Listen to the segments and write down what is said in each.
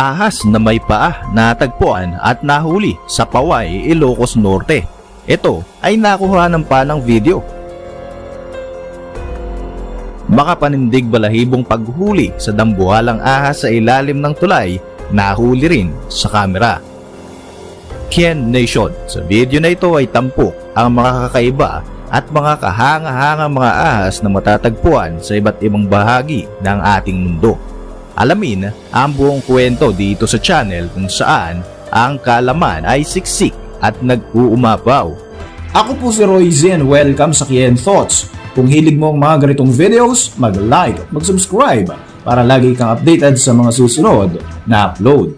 Ahas na may paa natagpuan at nahuli sa Paway, Ilocos Norte. Ito ay nakuha ng panang video. Makapanindig balahibong paghuli sa dambuhalang ahas sa ilalim ng tulay, nahuli rin sa kamera. Ken Nation, sa video na ito ay tampok ang mga kakaiba at mga kahanga-hanga mga ahas na matatagpuan sa iba't ibang bahagi ng ating mundo. Alamin ang buong kwento dito sa channel kung saan ang kalaman ay siksik at nag-uumapaw. Ako po si Roy Zen. Welcome sa Kien Thoughts. Kung hilig mo ang mga ganitong videos, mag-like at mag-subscribe para lagi kang updated sa mga susunod na upload.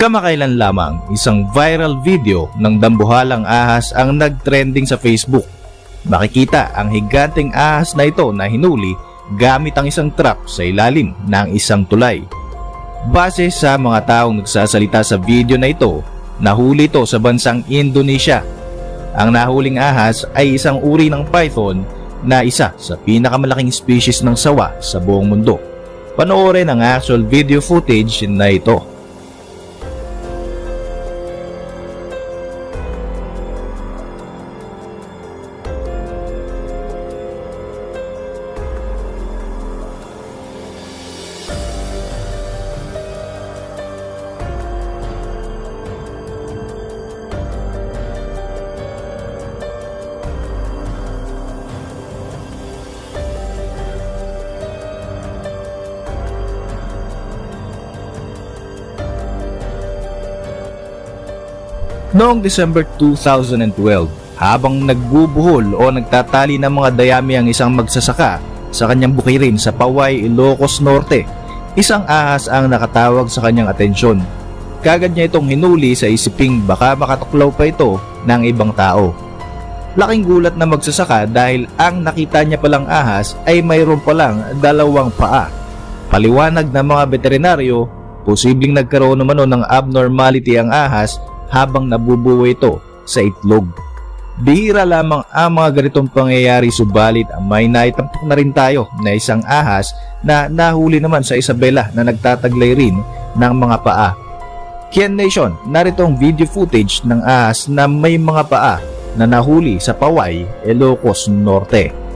Kamakailan lamang isang viral video ng dambuhalang ahas ang nagtrending sa Facebook. Makikita ang higanteng ahas na ito na hinuli gamit ang isang trap sa ilalim ng isang tulay. Base sa mga taong nagsasalita sa video na ito, nahuli ito sa bansang Indonesia. Ang nahuling ahas ay isang uri ng python na isa sa pinakamalaking species ng sawa sa buong mundo. Panoorin ang actual video footage na ito. Noong December 2012, habang nagbubuhol o nagtatali ng mga dayami ang isang magsasaka sa kanyang bukirin sa Paway, Ilocos Norte, isang ahas ang nakatawag sa kanyang atensyon. Kagad niya itong hinuli sa isiping baka makatuklaw pa ito ng ibang tao. Laking gulat na magsasaka dahil ang nakita niya palang ahas ay mayroon palang dalawang paa. Paliwanag ng mga veterinaryo, posibleng nagkaroon naman ng abnormality ang ahas habang nabubuo ito sa itlog. Bihira lamang ang mga ganitong pangyayari subalit may naitampok na rin tayo na isang ahas na nahuli naman sa Isabela na nagtataglay rin ng mga paa. Kian Nation, narito ang video footage ng ahas na may mga paa na nahuli sa Paway, Ilocos Norte.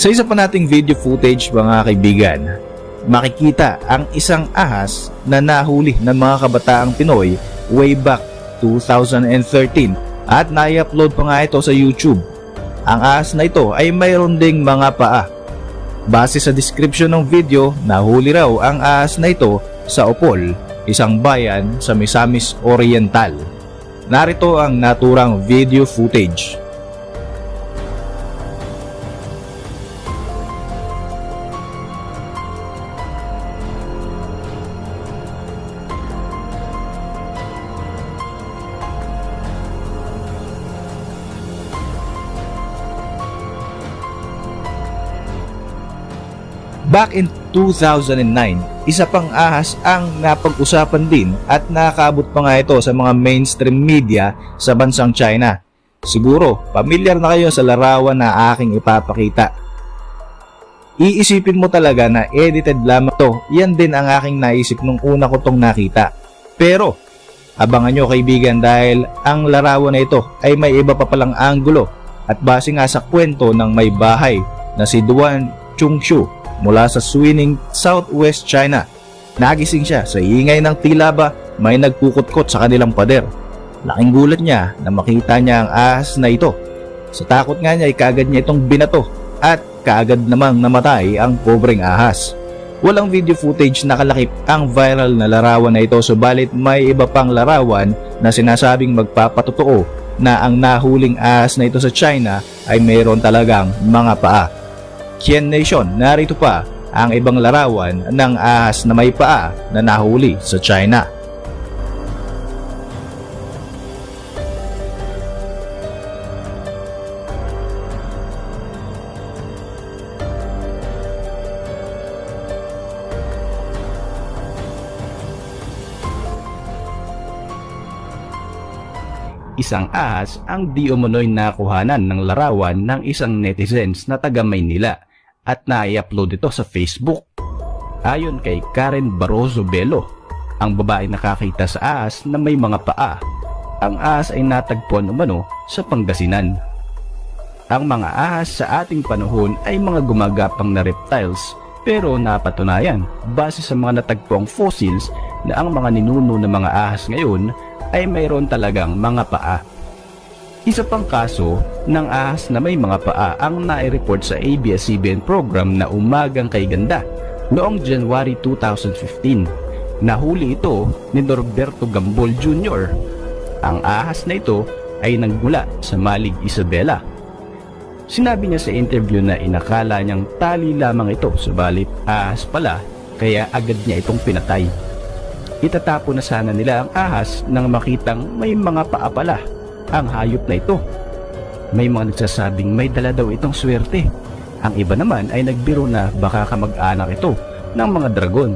Sa isa pa nating video footage mga kaibigan, makikita ang isang ahas na nahuli ng mga kabataang Pinoy way back 2013 at nai-upload pa nga ito sa YouTube. Ang ahas na ito ay mayroon ding mga paa. Base sa description ng video, nahuli raw ang ahas na ito sa Opol, isang bayan sa Misamis Oriental. Narito ang naturang video footage. Back in 2009, isa pang ahas ang napag-usapan din at nakabot pa nga ito sa mga mainstream media sa bansang China. Siguro, pamilyar na kayo sa larawan na aking ipapakita. Iisipin mo talaga na edited lamang to, yan din ang aking naisip nung una ko tong nakita. Pero, abangan nyo kaibigan dahil ang larawan na ito ay may iba pa palang anggulo at base nga sa kwento ng may bahay na si Duan Chungshu mula sa Suining, Southwest China. Nagising siya sa ingay ng tila ba may nagkukutkot sa kanilang pader. Laking gulat niya na makita niya ang ahas na ito. Sa takot nga niya ay kagad niya itong binato at kaagad namang namatay ang pobreng ahas. Walang video footage nakalakip ang viral na larawan na ito subalit may iba pang larawan na sinasabing magpapatotoo na ang nahuling ahas na ito sa China ay mayroon talagang mga paa. Kien Nation, narito pa ang ibang larawan ng ahas na may paa na nahuli sa China. isang ahas ang di na kuhanan ng larawan ng isang netizens na taga Maynila at na-upload ito sa Facebook. Ayon kay Karen Barroso Belo, ang babae nakakita sa ahas na may mga paa. Ang ahas ay natagpuan umano sa Pangasinan. Ang mga ahas sa ating panahon ay mga gumagapang na reptiles pero napatunayan base sa mga natagpuang fossils na ang mga ninuno ng mga ahas ngayon ay mayroon talagang mga paa. Isa pang kaso ng ahas na may mga paa ang nai-report sa ABS-CBN program na Umagang Kay Ganda noong January 2015. Nahuli ito ni Norberto Gambol Jr. Ang ahas na ito ay nagmula sa Malig Isabela. Sinabi niya sa interview na inakala niyang tali lamang ito subalit ahas pala kaya agad niya itong pinatay. Itatapo na sana nila ang ahas nang makitang may mga paa pala ang hayop na ito. May mga nagsasabing may dala daw itong swerte. Ang iba naman ay nagbiro na baka kamag-anak ito ng mga dragon.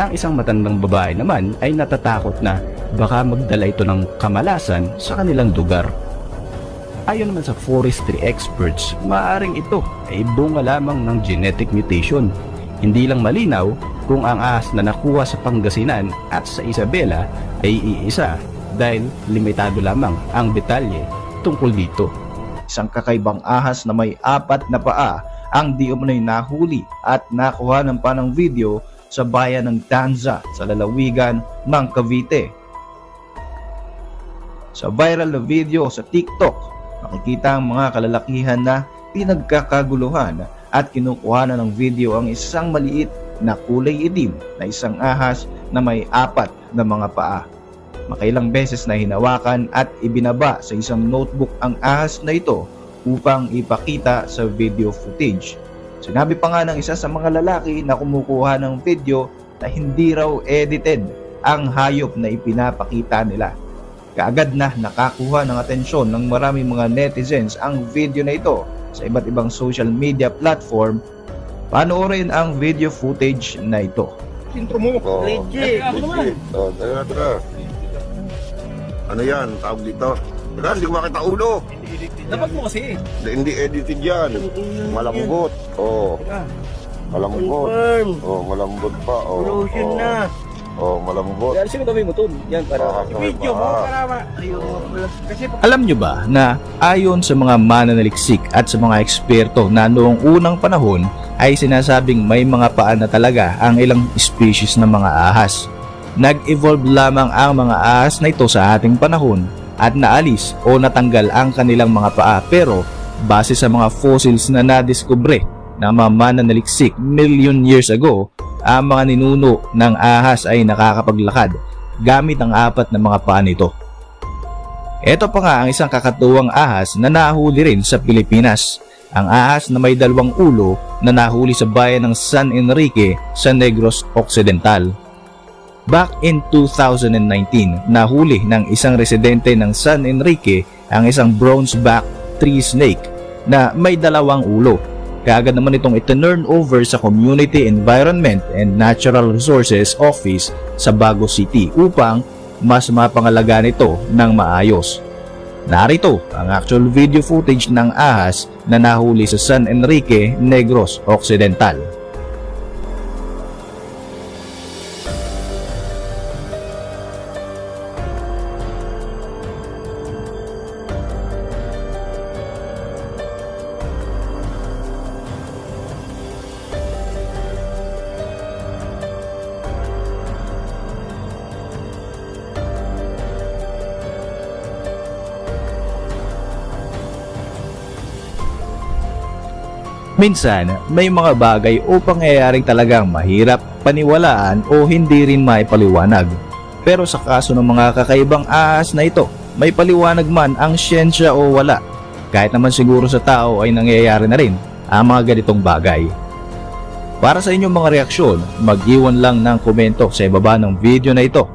Ang isang matandang babae naman ay natatakot na baka magdala ito ng kamalasan sa kanilang lugar. Ayon naman sa forestry experts, maaring ito ay bunga lamang ng genetic mutation. Hindi lang malinaw kung ang ahas na nakuha sa Pangasinan at sa Isabela ay iisa dahil limitado lamang ang detalye tungkol dito. Isang kakaibang ahas na may apat na paa ang di umano'y nahuli at nakuha ng panang video sa bayan ng Tanza sa lalawigan ng Cavite. Sa viral na video sa TikTok, makikita ang mga kalalakihan na pinagkakaguluhan at kinukuha na ng video ang isang maliit na kulay itim na isang ahas na may apat na mga paa. Makailang beses na hinawakan at ibinaba sa isang notebook ang ahas na ito upang ipakita sa video footage. Sinabi pa nga ng isa sa mga lalaki na kumukuha ng video na hindi raw edited ang hayop na ipinapakita nila. Kaagad na nakakuha ng atensyon ng maraming mga netizens ang video na ito sa iba't ibang social media platform. Panoorin ang video footage na ito. Intro mo. Oo. Legit. Oh, tara, tara. Ano yan? Tawag dito. Teka, hindi ko makita ulo. Dapat mo kasi. Hindi, hindi edited yan. Malambot. Oo. Malambot. Oh, malambot pa. Oh, Lotion oh. na. Oh, malambot. Yan, sino gawin mo to? Yan, para. May Video mo, paa. para ma. Ayun. Kasi Alam nyo ba na ayon sa mga mananaliksik at sa mga eksperto na noong unang panahon ay sinasabing may mga paa na talaga ang ilang species ng mga ahas. Nag-evolve lamang ang mga ahas na ito sa ating panahon at naalis o natanggal ang kanilang mga paa pero base sa mga fossils na nadiskubre ng mga mananaliksik million years ago, ang mga ninuno ng ahas ay nakakapaglakad gamit ang apat na mga paa nito. Ito pa nga ang isang kakatuwang ahas na nahuli rin sa Pilipinas. Ang ahas na may dalawang ulo na nahuli sa bayan ng San Enrique sa Negros Occidental. Back in 2019, nahuli ng isang residente ng San Enrique ang isang bronzeback tree snake na may dalawang ulo. Kaagad naman itong itinurn over sa Community Environment and Natural Resources Office sa Bago City upang mas mapangalagaan ito ng maayos. Narito ang actual video footage ng ahas na nahuli sa San Enrique, Negros Occidental. Minsan, may mga bagay o pangyayaring talagang mahirap paniwalaan o hindi rin maipaliwanag. Pero sa kaso ng mga kakaibang ahas na ito, may paliwanag man ang siyensya o wala. Kahit naman siguro sa tao ay nangyayari na rin ang mga ganitong bagay. Para sa inyong mga reaksyon, mag-iwan lang ng komento sa ibaba ng video na ito.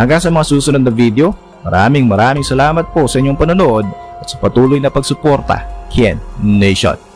Hanggang sa mga susunod na video, maraming maraming salamat po sa inyong panonood at sa patuloy na pagsuporta. Kien Nation.